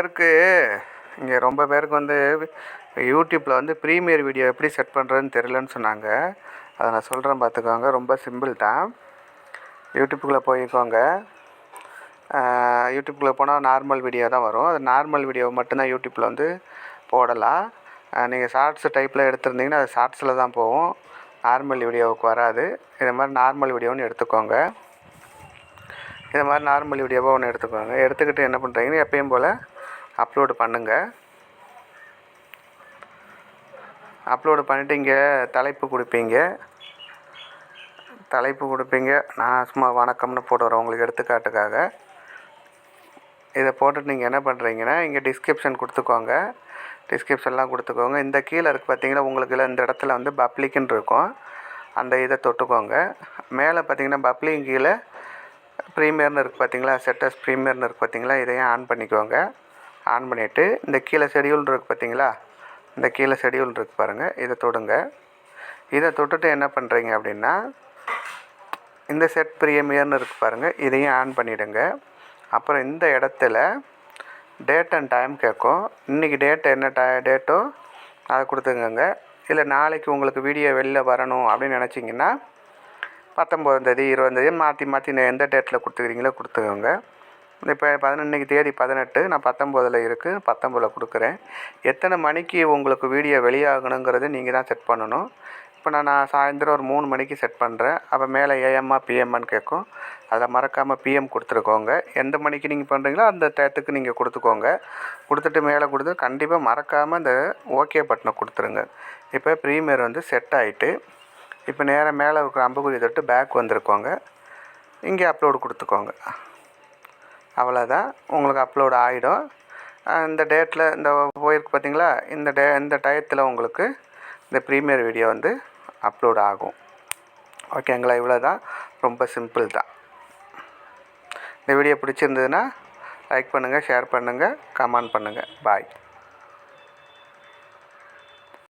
பேருக்கு இங்கே ரொம்ப பேருக்கு வந்து யூடியூப்பில் வந்து ப்ரீமியர் வீடியோ எப்படி செட் பண்ணுறதுன்னு தெரிலன்னு சொன்னாங்க. அதை நான் சொல்கிறேன் பார்த்துக்கோங்க ரொம்ப சிம்பிள் தான். யூடியூப்புக்குள்ளே போய்க்கோங்க யூடியூப்புக்குள்ளே போனால் நார்மல் வீடியோ தான் வரும். அது நார்மல் வீடியோ மட்டும்தான் யூடியூப்பில் வந்து போடலாம். நீங்கள் ஷார்ட்ஸ் டைப்பில் எடுத்திருந்தீங்கன்னா அது ஷார்ட்ஸில் தான் போகும். நார்மல் வீடியோவுக்கு வராது. இது மாதிரி நார்மல் வீடியோன்னு எடுத்துக்கோங்க. இது மாதிரி நார்மல் வீடியோவாக ஒன்று எடுத்துக்கோங்க. எடுத்துக்கிட்டு என்ன பண்ணுறீங்கன்னா எப்பயும் போல் அப்லோடு பண்ணுங்கள் அப்லோடு பண்ணிவிட்டு இங்கே தலைப்பு கொடுப்பீங்க. தலைப்பு கொடுப்பீங்க. நான் சும்மா வணக்கம்னு போடுறேன் உங்களுக்கு எடுத்துக்காட்டுக்காக. இதை போட்டுட்டு நீங்கள் என்ன பண்ணுறீங்கன்னா இங்கே டிஸ்கிரிப்ஷன் கொடுத்துக்கோங்க. டிஸ்கிரிப்ஷன்லாம் கொடுத்துக்கோங்க. இந்த கீழே இருக்குது பார்த்தீங்கன்னா உங்களுக்கு இந்த இடத்துல வந்து பப்ளிக்குன்னு இருக்கும். அந்த இதை தொட்டுக்கோங்க. மேலே பார்த்தீங்கன்னா பப்ளிக் கீழே ப்ரீமியர்னு இருக்குது பார்த்தீங்களா? செட்டஸ் ப்ரீமியர்னு இருக்குது பார்த்தீங்களா? இதையும் ஆன் பண்ணிக்கோங்க. ஆன் பண்ணிவிட்டு இந்த கீழே ஷெடியூல் இருக்குது பார்த்தீங்களா? இந்த கீழே ஷெடியூல் இருக்குது பாருங்கள் இதை தொடுங்க. இதை தொட்டுட்டு என்ன பண்ணுறீங்க அப்படின்னா இந்த செட் ப்ரீமியர்னு இருக்குது பாருங்கள் இதையும் ஆன் பண்ணிவிடுங்க அப்புறம் இந்த இடத்துல டேட் அண்ட் டைம் கேட்கும். இன்றைக்கி டேட் என்ன டை டேட்டோ அதை கொடுத்துக்கோங்க. இல்லை நாளைக்கு உங்களுக்கு வீடியோ வெளில வரணும் அப்படின்னு நினச்சிங்கன்னா பத்தொம்போதாந்தேதி இருபதாந்தேதி மாற்றி மாற்றி எந்த டேட்டில் கொடுத்துக்கிறீங்களோ கொடுத்துக்கோங்க. இப்போ பதினொன்றைக்கு தேதி பதினெட்டு நான் பத்தொம்போதில் இருக்குது பத்தொம்போதில் கொடுக்குறேன். எத்தனை மணிக்கு உங்களுக்கு வீடியோ வெளியாகணுங்கிறது நீங்கள் தான் செட் பண்ணணும். இப்போ நான் நான் சாயந்தரம் ஒரு மூணு மணிக்கு செட் பண்ணுறேன் அப்போ மேலே ஏஎம்மா பிஎம்மான்னு கேட்கும். அதை மறக்காமல் பிஎம் கொடுத்துருக்கோங்க. எந்த மணிக்கு நீங்கள் பண்ணுறீங்களோ அந்த டயத்துக்கு நீங்கள் கொடுத்துக்கோங்க. கொடுத்துட்டு மேலே கொடுத்து கண்டிப்பாக மறக்காமல் இந்த ஓகே பட்டனை கொடுத்துருங்க. இப்போ ப்ரீமியர் வந்து செட் ஆகிட்டு இப்போ நேராக மேலே இருக்கிற அம்புக்குறி தொட்டு பேக் வந்திருக்கோங்க. இங்கே அப்லோடு கொடுத்துக்கோங்க. அவ்வளோதான் உங்களுக்கு அப்லோடு ஆகிடும் இந்த டேட்டில் இந்த போயிருக்கு பார்த்தீங்களா இந்த டே இந்த டயத்தில் உங்களுக்கு இந்த ப்ரீமியர் வீடியோ வந்து அப்லோட் ஆகும். ஓகேங்களா இவ்வளோ தான் ரொம்ப சிம்பிள் தான். இந்த வீடியோ பிடிச்சிருந்ததுன்னா லைக் பண்ணுங்கள் ஷேர் பண்ணுங்கள் கமெண்ட் பண்ணுங்கள் பாய்